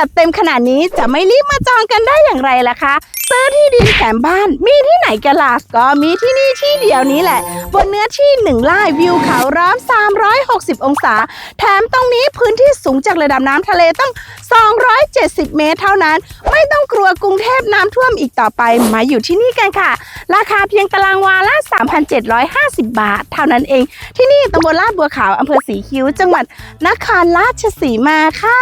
จัดเต็มขนาดนี้จะไม่รีบมาจองกันได้อย่างไรล่ะคะซื้อที่ดินแถมบ้าน มีที่ไหนกันล่ะก็มีที่นี่ที่เดียวนี้แหละ บนเนื้อที่หนึ่งไร่วิวเขาร้อม 360 องศา แถมตรงนี้พื้นที่สูงจากระดับน้ำทะเลต้อง 270 เมตรเท่านั้น ไม่ต้องกลัวกรุงเทพน้ำท่วมอีกต่อไปมาอยู่ที่นี่กันค่ะ ราคาเพียงตารางวาละ 3,750 บาท เท่านั้นเอง ที่นี่ตำบลลาดบัวขาวอำเภอสีคิ้ว จังหวัดนครราชสีมาค่ะ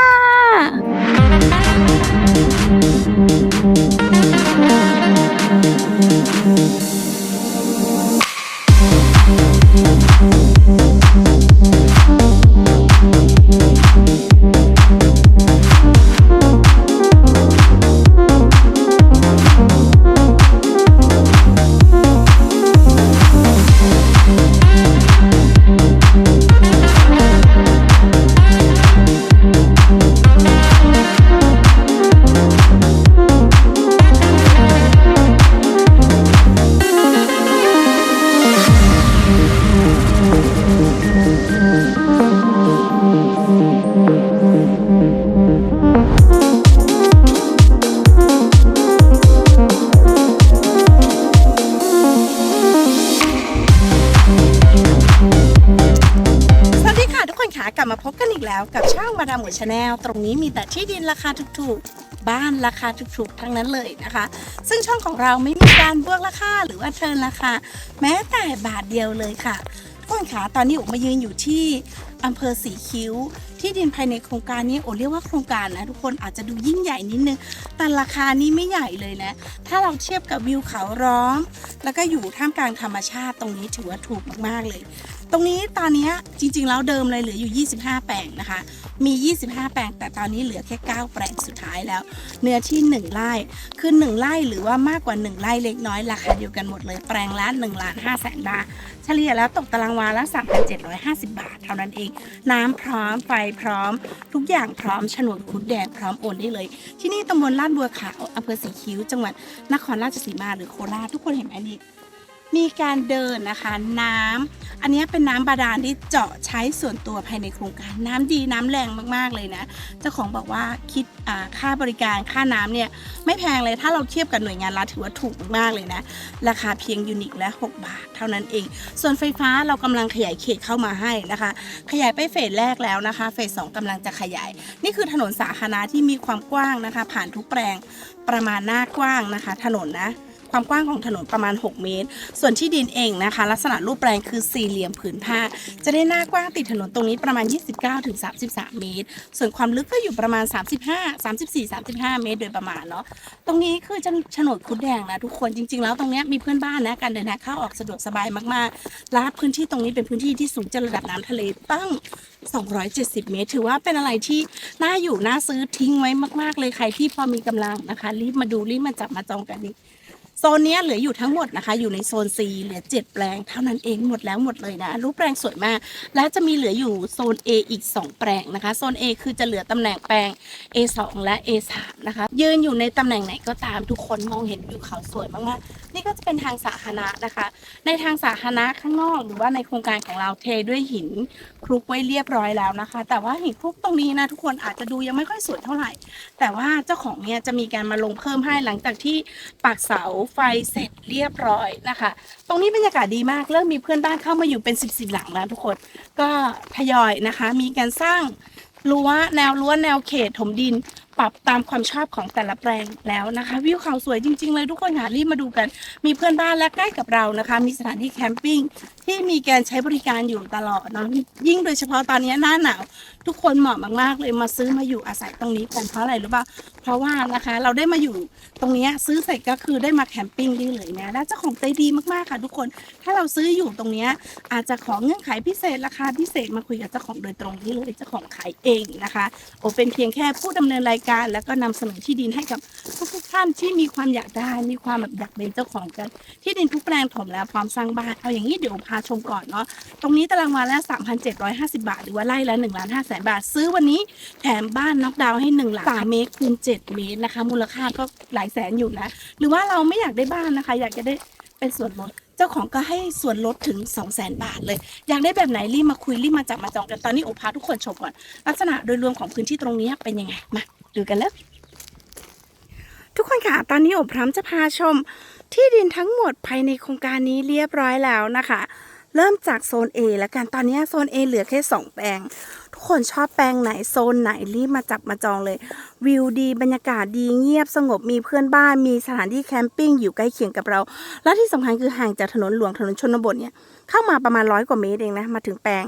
หมวยชาแนลตรงนี้มีแต่ที่ดินราคาถูกๆ บ้านราคาถูกๆ ทั้งนั้นเลยนะคะ ซึ่งช่องของเราไม่มีการบวกราคาหรือว่าเทินราคา แม้แต่บาทเดียวเลยค่ะทุกคนคะตอนนี้อุมายืนอยู่ที่อำเภอสีคิ้ว ที่ดินภายในโครงการนี้โอเรียกว่าโครงการนะทุกคนอาจจะดูยิ่งใหญ่นิดนึง แต่ราคานี้ไม่ใหญ่เลยนะ ถ้าเราเทียบกับวิวเขาร้อม แล้วก็อยู่ท่ามกลางธรรมชาติตรงนี้ถือว่าถูกมากๆเลย ตรงนี้ตอนนี้จริงๆแล้วเดิมเลยเหลืออยู่ 25 แปลงนะคะ มี 25 แปลง แต่ตอนนี้เหลือแค่ 9 แปลงสุดท้ายแล้ว เนื้อที่ 1 ไร่ คือ1ไร่หรือว่ามากกว่า 1 ไร่เล็กน้อยราคาเดียวกันหมดเลย แปลงละ1ล้าน5แสนบาท เฉลี่ยแล้วตกตารางวาละ 3,750 บาท เท่านั้นเอง น้ำพร้อม ไฟพร้อม ทุกอย่างพร้อม ฉนดคุดแดงพร้อมโอนได้เลย ที่นี่ตำบลลาดบัวขาวอำเภอสีคิ้ว จังหวัดนครราชสีมาหรือโคราช ทุกคนเห็นไหมนี่ มีการเดินนะคะน้ำอันนี้เป็นน้ำบาดาลที่เจาะใช้ส่วนตัวภายในโครงการ น้ำดีน้ำแรงมากๆเลยนะ เจ้าของบอกว่าคิดค่าบริการค่าน้ำเนี่ยไม่แพงเลยถ้าเราเทียบกับหน่วยงานรัฐถือว่าถูกมากเลยนะ ราคาเพียงยูนิคละ 6 บาทเท่านั้นเอง ส่วนไฟฟ้าเรากำลังขยายเขตเข้ามาให้นะคะ ขยายไปเฟสแรกแล้วนะคะ เฟสสองกำลังจะขยาย นี่คือถนนสาธารณะที่มีความกว้างนะคะ ผ่านทุกแปลงประมาณหน้ากว้างนะคะ ถนนนะ ความกว้างของถนนประมาณ 6 เมตร ส่วนที่ดินเองนะคะ ลักษณะรูปแปลงคือสี่เหลี่ยมผืนผ้า จะได้หน้ากว้างติดถนนตรงนี้ประมาณ 29-33 เมตร ส่วนความลึกก็อยู่ประมาณ 35 34 35 เมตร โดยประมาณเนาะตรงนี้คือจะโฉนดคุดแดงนะทุกคนจริง ๆ แล้วตรงนี้มีเพื่อนบ้านนะการเดินทางเข้าออกสะดวกสบายมากๆและพื้นที่ตรงนี้เป็นพื้นที่ที่สูงจากระดับน้ำทะเลตั้ง 270 เมตร ถือว่าเป็นอะไรที่น่าอยู่น่าซื้อทิ้งไว้มาก ๆ เลยใครที่พอมีกำลังนะคะ รีบมาดูรีบมาจับมาจองกันนี่ โซนนี้เหลืออยู่ทั้งหมดนะคะ อยู่ในโซน C เหลือ 7 แปลงเท่านั้นเองหมดแล้วหมดเลยนะ รูปแปลงสวยมาก และจะมีเหลืออยู่โซน A อีก 2 แปลงนะคะ โซน A คือจะเหลือตำแหน่งแปลง A2 และ A3 นะคะ ยืนอยู่ในตำแหน่งไหนก็ตามทุกคนมองเห็นวิวเขาสวยมากๆนี่ก็จะเป็นทางสาธารณะนะคะ ในทางสาธารณะข้างนอกหรือว่าในโครงการของเราเทด้วยหินคลุกไว้เรียบร้อยแล้วนะคะ แต่ว่าหินคลุกตรงนี้นะทุกคนอาจจะดูยังไม่ค่อยสวยเท่าไหร่ แต่ว่าเจ้าของเนี่ยจะมีการมาลงเพิ่มให้หลังจากที่ปักเสาไฟเสร็จเรียบร้อยนะคะ ตรงนี้บรรยากาศดีมากเริ่มมีเพื่อนบ้านเข้ามาอยู่เป็นสิบสิบหลังแล้วทุกคนก็ทยอยนะคะ มีการสร้างรั้วแนวรั้วแนวเขตถมดิน ปรับตามความชอบของแต่ละแปลงแล้วนะคะ วิวเขาสวยจริง ๆ เลยทุกคนค่ะรีบมาดูกัน มีเพื่อนบ้านและใกล้กับเรานะคะ มีสถานที่แคมปิ้งที่มีการใช้บริการอยู่ตลอดเนาะยิ่งโดยเฉพาะตอนนี้หน้าหนาว ทุกคนเหมาะมากๆเลยมาซื้อมาอยู่อาศัยตรงนี้กันเพราะอะไรรู้ป่ะเพราะว่านะคะเราได้มาอยู่ตรงนี้ซื้อเสร็จก็คือได้มาแคมปิ้งด้เลยนะและเจ้าของใจดีมากๆค่ะทุกคน ถ้าเราซื้ออยู่ตรงนี้อาจจะขอเงื่อนไขพิเศษราคาพิเศษมาคุยกับเจ้าของโดยตรงที่เลยเจ้าของขายเองนะคะโอเป็นเพียงแค่ผู้ดำเนินรายการ แล้วก็นำเสนอที่ดินให้กับทุกๆท่านที่มีความอยากได้ มีความแบบอยากเป็นเจ้าของกัน ที่ดินทุกแปลงถมแล้วพร้อมสร้างบ้าน เอาอย่างนี้เดี๋ยวพาชมก่อนเนาะ ตรงนี้ตารางวาละ 3,750 บาท หรือว่าไร่ละ1ล้าน5แสนบาท ซื้อวันนี้แถมบ้านน็อกดาวน์ให้1หลัง3เมตรคูณ7เมตรนะคะ มูลค่าก็หลายแสนอยู่นะ หรือว่าเราไม่อยากได้บ้านนะคะ อยากจะได้เป็นส่วนลดเจ้าของก็ให้ส่วนลดถึง 2 0 0แสนบาทเลย อยากได้แบบไหนรีบมาคุยรีบมาจับมาจองกันตอนนี้โอพาทุกคนชมก่อน ลักษณะโดยรวมของพื้นที่ตรงนี้เป็นยังไงมา ดูกันแล้ว ทุกคนค่ะ ตอนนี้อบพร้อมจะพาชมที่ดินทั้งหมดภายในโครงการนี้เรียบร้อยแล้วนะคะ เริ่มจากโซน A แล้วกันตอนนี้โซน A เหลือแค่2แปลง ทุกคนชอบแปลงไหนโซนไหนรีบมาจับมาจองเลย วิวดีบรรยากาศดีเงียบสงบมีเพื่อนบ้านมีสถานที่แคมปิ้งอยู่ใกล้เคียงกับเรา และที่สำคัญคือห่างจากถนนหลวงถนนชนบทเนี่ยเข้ามาประมาณร้อยกว่าเมตรเองนะมาถึงแปลง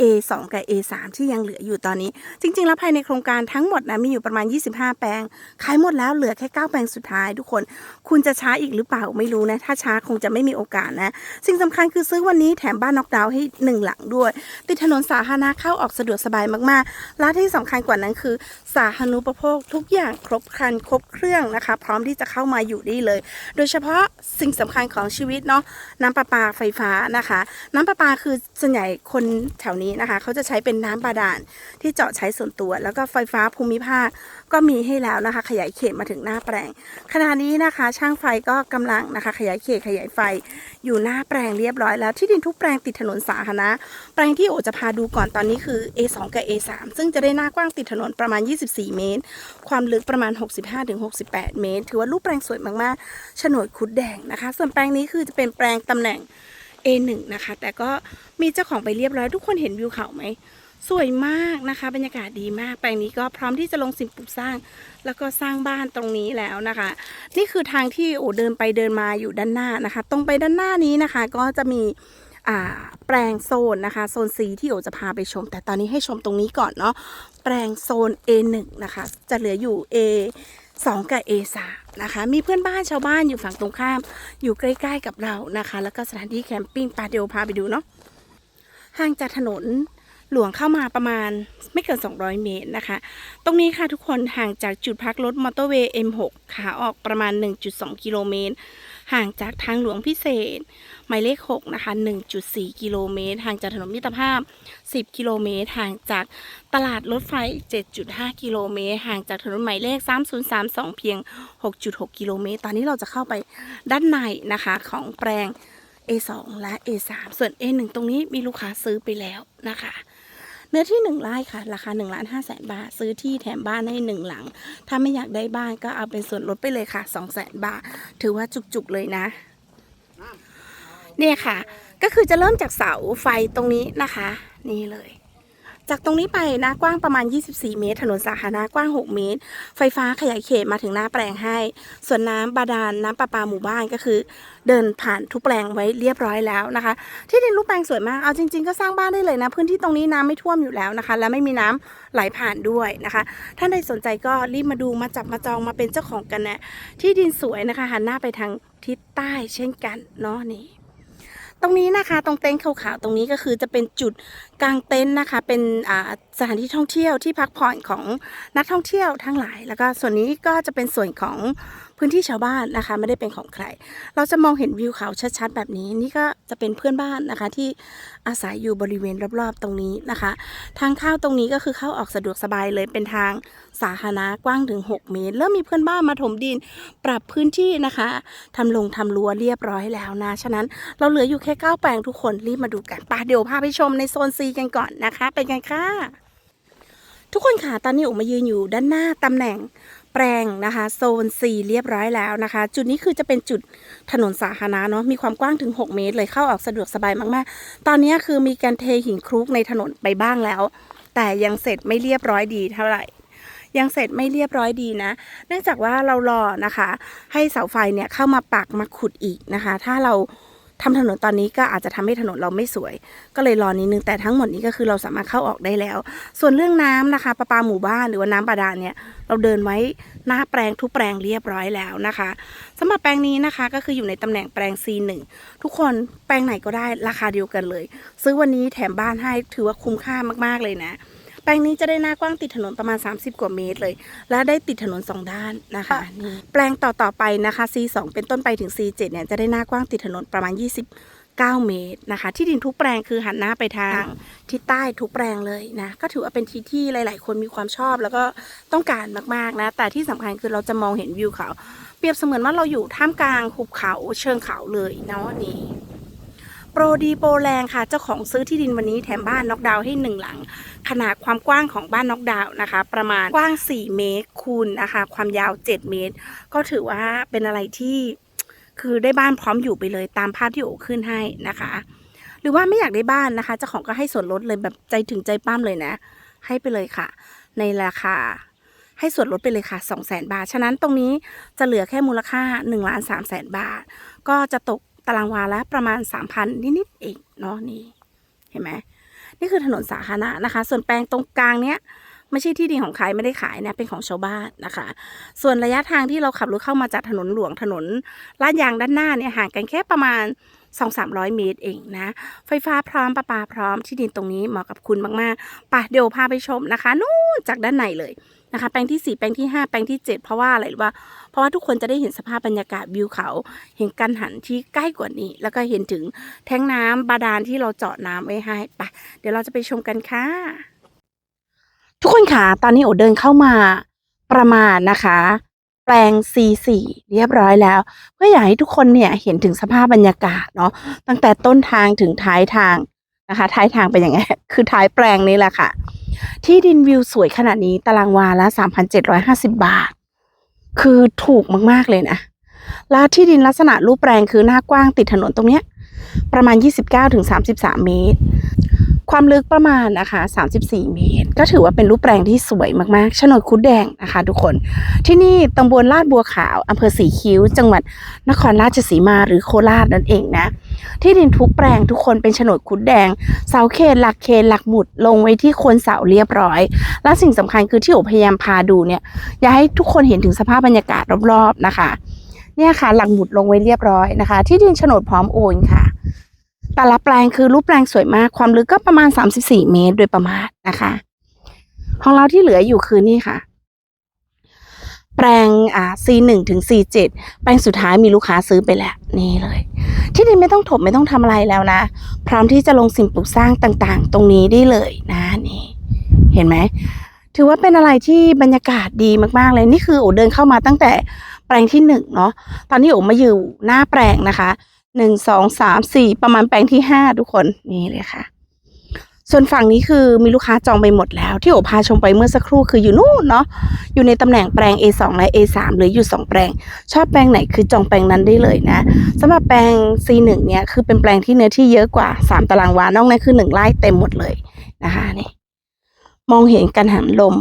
A2 กับ A3 ที่ยังเหลืออยู่ตอนนี้ จริง ๆ แล้วภายในโครงการทั้งหมดนะมีอยู่ประมาณ 25 แปลง ขายหมดแล้วเหลือแค่ 9 แปลงสุดท้ายทุกคน คุณจะช้าอีกหรือเปล่าไม่รู้นะ ถ้าช้าคงจะไม่มีโอกาสนะ สิ่งสำคัญคือซื้อวันนี้แถมบ้านน็อกดาวน์ให้หนึ่งหลังด้วย ติดถนนสาธารณะเข้าออกสะดวกสบายมากๆ และที่สำคัญกว่านั้นคือ สาธารณูปโภคทุกอย่างครบครันครบเครื่องนะคะ พร้อมที่จะเข้ามาอยู่ได้เลย โดยเฉพาะสิ่งสำคัญของชีวิตเนาะน้ำประปาไฟฟ้านะคะ น้ำประปาคือส่วนใหญ่คนแถวนี้นะคะเขาจะใช้เป็นน้ำบาดาลที่เจาะใช้ส่วนตัว แล้วก็ไฟฟ้าภูมิภาคก็มีให้แล้วนะคะ ขยายเขตมาถึงหน้าแปลงขณะนี้นะคะ ช่างไฟก็กำลังนะคะ ขยายเขตขยายไฟ อยู่หน้าแปลงเรียบร้อยแล้วที่ดินทุกแปลงติดถนนสาธารณะแปลงที่โอจะพาดูก่อนตอนนี้คือ A2 กับ A3 ซึ่งจะได้หน้ากว้างติดถนนประมาณ 24 เมตร ความลึกประมาณ 65-68 เมตร ถือว่ารูปแปลงสวยมากๆโฉนดคุดแดงนะคะ ส่วนแปลงนี้คือจะเป็นแปลงตำแหน่ง A1 นะคะ แต่ก็มีเจ้าของไปเรียบร้อยทุกคนเห็นวิวเขาไหม สวยมากนะคะ บรรยากาศดีมากแปลงนี้ก็พร้อมที่จะลงสิ่งปลูกสร้าง แล้วก็สร้างบ้านตรงนี้แล้วนะคะ นี่คือทางที่โอเดินไปเดินมาอยู่ด้านหน้านะคะ ตรงไปด้านหน้านี้นะคะ ก็จะมีแปลงโซนนะคะ โซน C ที่โอจะพาไปชม แต่ตอนนี้ให้ชมตรงนี้ก่อนเนาะแปลงโซน A1 นะคะ จะเหลืออยู่ A 2 กับ A3 นะคะมีเพื่อนบ้านชาวบ้านอยู่ฝั่งตรงข้าม อยู่ใกล้ๆกับเรานะคะ แล้วก็สถานที่แคมปิ้งปาเดียวพาไปดูเนาะห่างจากถนนหลวงเข้ามาประมาณไม่เกิน 200 เมตรนะคะ ตรงนี้ค่ะทุกคนห่างจากจุดพักรถมอเตอร์เวย์ M6 ขาออกประมาณ 1.2 กิโลเมตร ห่างจากทางหลวงพิเศษ หมายเลข 6 นะคะ 1.4 กิโลเมตรห่างจากถนนมิตรภาพ 10 กิโลเมตรห่างจากตลาดรถไฟ 7.5 กิโลเมตรห่างจากถนนหมายเลข 3032 เพียง 6.6 กิโลเมตร ตอนนี้เราจะเข้าไปด้านในนะคะของแปลง A2 และ A3 ส่วน A1 ตรงนี้มีลูกค้าซื้อไปแล้วนะคะเนื้อที่1ไร่ค่ะ ราคา1ล้าน5แสนบาท ซื้อที่แถมบ้านให้1หลัง ถ้าไม่อยากได้บ้านก็เอาเป็นส่วนลดไปเลยค่ะ2 0 0แสนบาท ถือว่าจุกๆเลยนะ เนี่ยค่ะ ก็คือจะเริ่มจากเสาไฟตรงนี้นะคะ นี่เลย จากตรงนี้ไปนะกว้างประมาณ 24 เมตร ถนนสาธารณะกว้าง 6 เมตร ไฟฟ้าขยายเขตมาถึงหน้าแปลงให้ ส่วนน้ำบาดาลน้ำประปาหมู่บ้านก็คือ เดินผ่านทุกแปลงไว้เรียบร้อยแล้วนะคะ ที่ดินรูปแปลงสวยมากเอาจริง ๆ ก็สร้างบ้านได้เลยนะ พื้นที่ตรงนี้น้ำไม่ท่วมอยู่แล้วนะคะ และไม่มีน้ำไหลผ่านด้วยนะคะ ท่านใดสนใจก็รีบมาดูมาจับมาจองมาเป็นเจ้าของกันนะที่ดินสวยนะคะหันหน้าไปทางทิศใต้เช่นกันเนาะนี่ ตรงนี้นะคะ ตรงเต็นท์ขาวๆตรงนี้ก็คือจะเป็นจุดกลางเต็นท์นะคะ เป็นสถานที่ท่องเที่ยวที่พักผ่อนของนักท่องเที่ยวทั้งหลาย แล้วก็ส่วนนี้ก็จะเป็นส่วนของพื้นที่ชาวบ้านนะคะ ไม่ได้เป็นของใคร เราจะมองเห็นวิวเขาชัดๆ แบบนี้นี่ก็จะเป็นเพื่อนบ้านนะคะ ที่อาศัยอยู่บริเวณรอบๆ ตรงนี้นะคะ ทางเข้าตรงนี้ก็คือเข้าออกสะดวกสบายเลยเป็นทางสาธารณะกว้างถึง 6 เมตร เริ่มมีเพื่อนบ้านมาถมดิน ปรับพื้นที่นะคะทำลงทำรั้วเรียบร้อยแล้วนะฉะนั้นเราเหลืออยู่แค่9แปลงทุกคนรีบมาดูกันปะเดี๋ยวพาไปชมในโซน C กันก่อนนะคะเป็นไงคะทุกคนค่ะตอนนี้อุ๋มมายืนอยู่ด้านหน้าตำแหน่งแปลงนะคะ โซน C เรียบร้อยแล้วนะคะ จุดนี้คือจะเป็นจุดถนนสาธารณะเนาะมีความกว้างถึง 6 เมตร เลยเข้าออกสะดวกสบายมากๆ ตอนนี้คือมีการเทหินคลุกในถนนไปบ้างแล้ว แต่ยังเสร็จไม่เรียบร้อยดีเท่าไหร่ยังเสร็จไม่เรียบร้อยดีนะ เนื่องจากว่าเรารอนะคะ ให้เสาไฟเนี่ยเข้ามาปักมาขุดอีกนะคะ ถ้าเรา ทำถนนตอนนี้ก็อาจจะทำให้ถนนเราไม่สวย ก็เลยรอนิดนึงแต่ทั้งหมดนี้ก็คือเราสามารถเข้าออกได้แล้ว ส่วนเรื่องน้ำนะคะประปาหมู่บ้านหรือว่าน้ำบาดาลเนี่ยเราเดินไว้หน้าแปลงทุกแปลงเรียบร้อยแล้วนะคะสำหรับแปลงนี้นะคะก็คืออยู่ในตำแหน่งแปลง C1 ทุกคนแปลงไหนก็ได้ราคาเดียวกันเลย ซื้อวันนี้แถมบ้านให้ถือว่าคุ้มค่ามากๆเลยนะ แปลงนี้จะได้หน้ากว้างติดถนนประมาณ 30 กว่าเมตรเลย และได้ติดถนนสองด้านนะคะนี่แปลงต่อต่อๆไปนะคะ C2 เป็นต้นไปถึง C7 เนี่ยจะได้หน้ากว้างติดถนนประมาณ29เมตรนะคะ ที่ดินทุกแปลงคือหันหน้าไปทางทิศใต้ทุกแปลงเลยนะก็ถือว่าเป็นที่ที่หลาย ๆ คนมีความชอบ แล้วก็ต้องการมากๆนะ แต่ที่สำคัญคือเราจะมองเห็นวิวเขา เปรียบเสมือนว่าเราอยู่ท่ามกลางหุบเขาเชิงเขาเลยเนาะนี่โปรดีโปรแรงค่ะเจ้าของซื้อที่ดินวันนี้แถมบ้านน็อกดาวน์ให้หนึ่งหลัง ขนาดความกว้างของบ้านน็อกดาวน์นะคะ ประมาณกว้าง 4 เมตรคูณนะคะ ความยาว 7 เมตร ก็ถือว่าเป็นอะไรที่คือได้บ้านพร้อมอยู่ไปเลยตามภาพที่โอขึ้นให้นะคะ หรือว่าไม่อยากได้บ้านนะคะเจ้าของก็ให้ส่วนลดเลยแบบใจถึงใจปั้มเลยนะ ให้ไปเลยค่ะ ในราคาให้ส่วนลดไปเลยค่ะ 2 0 0 0 0 0 บาท ฉะนั้นตรงนี้จะเหลือแค่มูลค่า1ล้าน3แสนบาท ก็จะตกตารางวาละประมาณ 3,000 นิดๆเองเนาะนี่ เห็นไหม นี่คือถนนสาธารณะนะคะ ส่วนแปลงตรงกลางเนี้ยไม่ใช่ที่ดินของใครไม่ได้ขายนะเป็นของชาวบ้านนะคะ ส่วนระยะทางที่เราขับรถเข้ามาจากถนนหลวงถนนลาดยางด้านหน้าเนี่ยห่างกันแค่ประมาณ 2-300 เมตรเองนะ ไฟฟ้าพร้อมประปาพร้อมที่ดินตรงนี้เหมาะกับคุณมากๆไปะเดี๋ยวพาไปชมนะคะ นู่นจากด้านในเลยนะคะ แปลงที่ 4 แปลงที่ 5 แปลงที่ 7 เพราะว่าอะไรรู้ป่ะเพราะว่าทุกคนจะได้เห็นสภาพบรรยากาศวิวเขา เห็นกันหันที่ใกล้กว่านี้ แล้วก็เห็นถึงแท้งน้ำบาดาลที่เราเจาะน้ำไว้ให้ไปเดี๋ยวเราจะไปชมกันค่ะ ทุกคนค่ะตอนนี้โอเดินเข้ามาประมาณนะคะ แปลง C4 เรียบร้อยแล้ว เพื่ออยากให้ทุกคนเนี่ยเห็นถึงสภาพบรรยากาศเนาะตั้งแต่ต้นทางถึงท้ายทางนะคะ ท้ายทางเป็นยังไงคือท้ายแปลงนี้แหละค่ะ ที่ดินวิวสวยขนาดนี้ตารางวาละ3,750 บาท คือถูกมาก ๆ เลยนะแล้วที่ดินลักษณะรูปแปลงคือหน้ากว้างติดถนนตรงเนี้ยประมาณ 29-33 เมตร ความลึกประมาณนะคะ 34 เมตร ก็ถือว่าเป็นรูปแปลงที่สวยมากๆ โฉนดคุดแดงนะคะ ทุกคน ที่นี่ตำบลลาดบัวขาวอำเภอสีคิ้ว จังหวัดนครราชสีมาหรือโคราชนั่นเองนะ ที่ดินทุกแปลงทุกคนเป็นโฉนดคุดแดง เสาเขตหลักเขตหลักหมุดลงไว้ที่โคนเสาเรียบร้อย และสิ่งสำคัญคือที่โอพยายามพาดูเนี่ย อยากให้ทุกคนเห็นถึงสภาพบรรยากาศรอบๆนะคะ เนี่ยค่ะหลักหมุดลงไว้เรียบร้อยนะคะ ที่ดินโฉนดพร้อมโอนค่ะ แต่ละแปลงคือรูปแปลงสวยมากความลึกก็ประมาณ 34 เมตรโดยประมาณนะคะของเราที่เหลืออยู่คือนี่ค่ะ แปลงอ่า C1 ถึง C7 แปลงสุดท้ายมีลูกค้าซื้อไปแล้วนี่เลย ที่ดินไม่ต้องถมไม่ต้องทำอะไรแล้วนะ พร้อมที่จะลงสิ่งปลูกสร้างต่างๆ ตรงนี้ได้เลยนะนี่ เห็นไหมถือว่าเป็นอะไรที่บรรยากาศดีมากๆเลยนี่คือโอเดินเข้ามาตั้งแต่แปลงที่หนึ่งเนาะตอนนี้โอมาอยู่หน้าแปลงนะคะ หนึ่งสองสามสี่ประมาณแปลงที่ห้าทุกคนนี่เลยค่ะ ส่วนฝั่งนี้คือมีลูกค้าจองไปหมดแล้ว ที่โอพาชมไปเมื่อสักครู่คืออยู่นู่นเนาะอยู่ในตำแหน่งแปลง A2 และ A3 หรืออยู่2แปลง ชอบแปลงไหนคือจองแปลงนั้นได้เลยนะสำหรับแปลง C1 เนี่ยคือเป็นแปลงที่เนื้อที่เยอะกว่า 3 ตารางวานอกนั้นคือ1ไร่เต็มหมดเลยนะคะนี่มองเห็นกันหันลม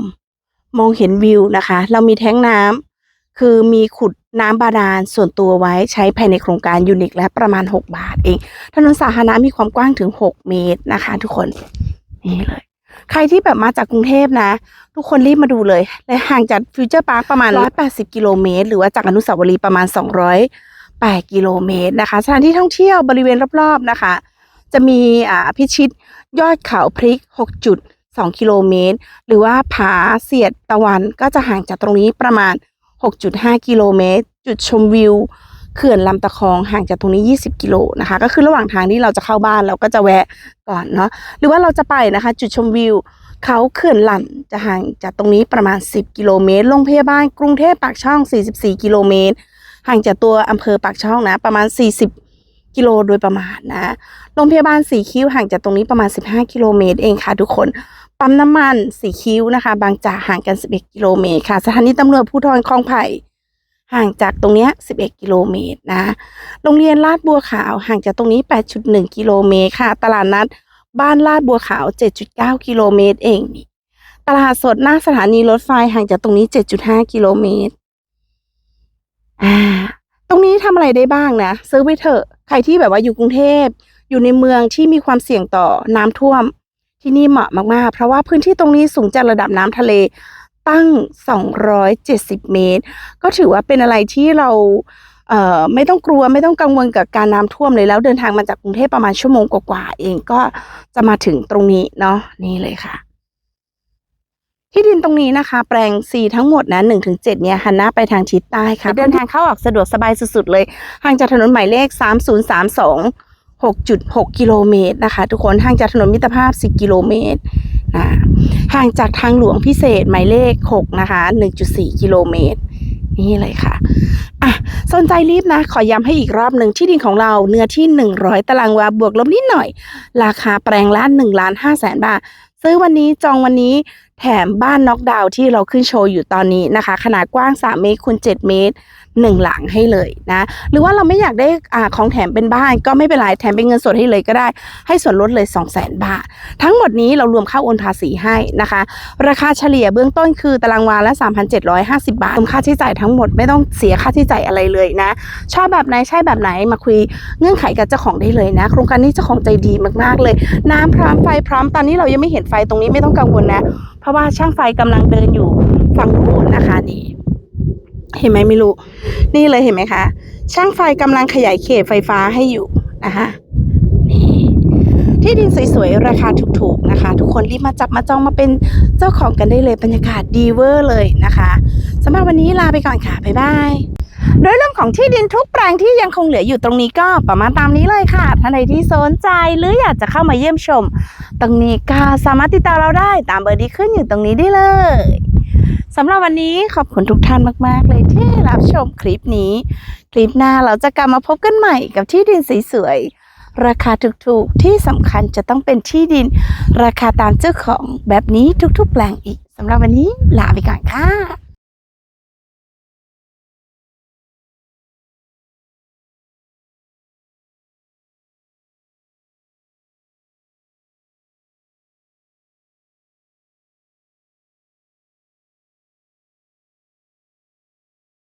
มองเห็นวิวนะคะ เรามีแท้งน้ำคือมีขุด น้ำบาดาลส่วนตัวไว้ใช้ภายในโครงการยูนิคและประมาณ 6 บาทเอง ถนนสาธารณะมีความกว้างถึง 6 เมตรนะคะ ทุกคน นี่เลย ใครที่แบบมาจากกรุงเทพนะ ทุกคนรีบมาดูเลยและห่างจากฟิวเจอร์พาร์คประมาณ 180 กิโลเมตร หรือว่าจากอนุสาวรีย์ประมาณ 208 กิโลเมตรนะคะสถานที่ท่องเที่ยวบริเวณรอบๆนะคะ จะมีอ่าพิชิตยอดเขาพริก6.2กิโลเมตร หรือว่าผาเสียดตะวันก็จะห่างจากตรงนี้ประมาณ 6.5 กิโลเมตร จุดชมวิว เขื่อนลำตะคองห่างจากตรงนี้ 20 กิโลนะคะ ก็คือระหว่างทางที่เราจะเข้าบ้านเราก็จะแวะก่อนเนาะหรือว่าเราจะไปนะคะ จุดชมวิวเขาเขื่อนลั่นจะห่างจากตรงนี้ประมาณ 10 กิโลเมตรโรงพยาบาลกรุงเทพปากช่อง 44 กิโลเมตร ห่างจากตัวอำเภอปากช่องนะประมาณ 40กิโลโดยประมาณนะ โรงพยาบาลสีคิ้วห่างจากตรงนี้ประมาณ 15 กิโลเมตรเองค่ะทุกคน ปั๊มน้ำมันสีคิ้วนะคะ บางจากห่างกัน 11 กิโลเมตรค่ะ สถานีตำรวจภูธรคลองไผ่ห่างจากตรงนี้ 11 กิโลเมตรนะ โรงเรียนลาดบัวขาวห่างจากตรงนี้ 8.1 กิโลเมตรค่ะ ตลาดนัด บ้านลาดบัวขาว 7.9 กิโลเมตรเองนี่ตลาดสดหน้าสถานีรถไฟห่างจากตรงนี้ 7.5 กิโลเมตร อ่า ตรงนี้ทำอะไรได้บ้างนะซื้อไปเถอะ ใครที่แบบว่าอยู่กรุงเทพ อยู่ในเมืองที่มีความเสี่ยงต่อน้ำท่วม ที่นี่เหมาะมากๆ เพราะว่าพื้นที่ตรงนี้สูงจากระดับน้ำทะเลตั้ง 270 เมตร ก็ถือว่าเป็นอะไรที่เราเอ่อไม่ต้องกลัวไม่ต้องกังวลกับการน้ำท่วมเลยแล้วเดินทางมาจากกรุงเทพประมาณชั่วโมงกว่าๆเองก็จะมาถึงตรงนี้เนาะนี่เลยค่ะ ที่ดินตรงนี้นะคะ แปลง C ทั้งหมดนะ1-7เนี่ยหันหน้าไปทางทิศใต้ค่ะ เดินทางเข้าออกสะดวกสบายสุดๆเลยห่างจากถนนหมายเลข 3032 6.6 กิโลเมตรนะคะ ทุกคนห่างจากถนนมิตรภาพ 10 กิโลเมตรนะห่างจากทางหลวงพิเศษหมายเลข 6 นะคะ 1.4 กิโลเมตร นี่เลยค่ะอะ สนใจรีบนะ ขอย้ำให้อีกรอบหนึ่งที่ดินของเราเนื้อที่ 100 ตารางวาบวกลบนิดหน่อย ราคาแปลงละ1ล้าน5แสนบาท ซื้อวันนี้จองวันนี้ แถมบ้านน็อกดาวน์ที่เราขึ้นโชว์อยู่ตอนนี้นะคะ ขนาดกว้าง 3 เมตรคูณ7เมตรหนึ่งหลังให้เลยนะ หรือว่าเราไม่อยากได้อของแถมเป็นบ้านก็ไม่เป็นไร แถมเป็นเงินสดให้เลยก็ได้ ให้ส่วนลดเลย 2 0 0 0 0 0 บาท ทั้งหมดนี้เรารวมค่าโอนภาษีให้นะคะ ราคาเฉลี่ยเบื้องต้นคือตารางวาละ 3,750 บาทรวมค่าใช้จ่ายทั้งหมดไม่ต้องเสียค่าใช้จ่ายอะไรเลยนะ ชอบแบบไหนใช่แบบไหนมาคุยเงื่อนไขกับเจ้าของได้เลยนะ โครงการนี้เจ้าของใจดีมากๆเลย น้ำพร้อมไฟพร้อมตอนนี้เรายังไม่เห็นไฟตรงนี้ไม่ต้องกังวลนะ เพราะว่าช่างไฟกำลังเดินอยู่ฝั่งนู้นนะคะนี่ เห็นไหมไม่รู้ นี่เลยเห็นไหมคะ ช่างไฟกำลังขยายเขตไฟฟ้าให้อยู่นะคะนี่ที่ดินสวยๆราคาถูกๆนะคะ ทุกคนรีบมาจับมาจองมาเป็นเจ้าของกันได้เลยบรรยากาศดีเวอร์เลยนะคะสำหรับวันนี้ลาไปก่อนค่ะบ๊ายบาย โดยเรื่องของที่ดินทุกแปลงที่ยังคงเหลืออยู่ตรงนี้ก็ประมาณตามนี้เลยค่ะท่านใดที่สนใจหรืออยากจะเข้ามาเยี่ยมชม ตรงนี้ก็สามารถติดต่อเราได้ตามเบอร์ที่ขึ้นอยู่ตรงนี้ได้เลยสำหรับวันนี้ขอบคุณทุกท่านมาก ๆ เลยที่รับชมคลิปนี้ คลิปหน้าเราจะกลับมาพบกันใหม่กับที่ดินสวยๆราคาถูกๆ ที่สำคัญจะต้องเป็นที่ดิน ราคาตามเจ้าของแบบนี้ทุกๆ แปลงอีกสำหรับวันนี้ลาไปก่อนค่ะ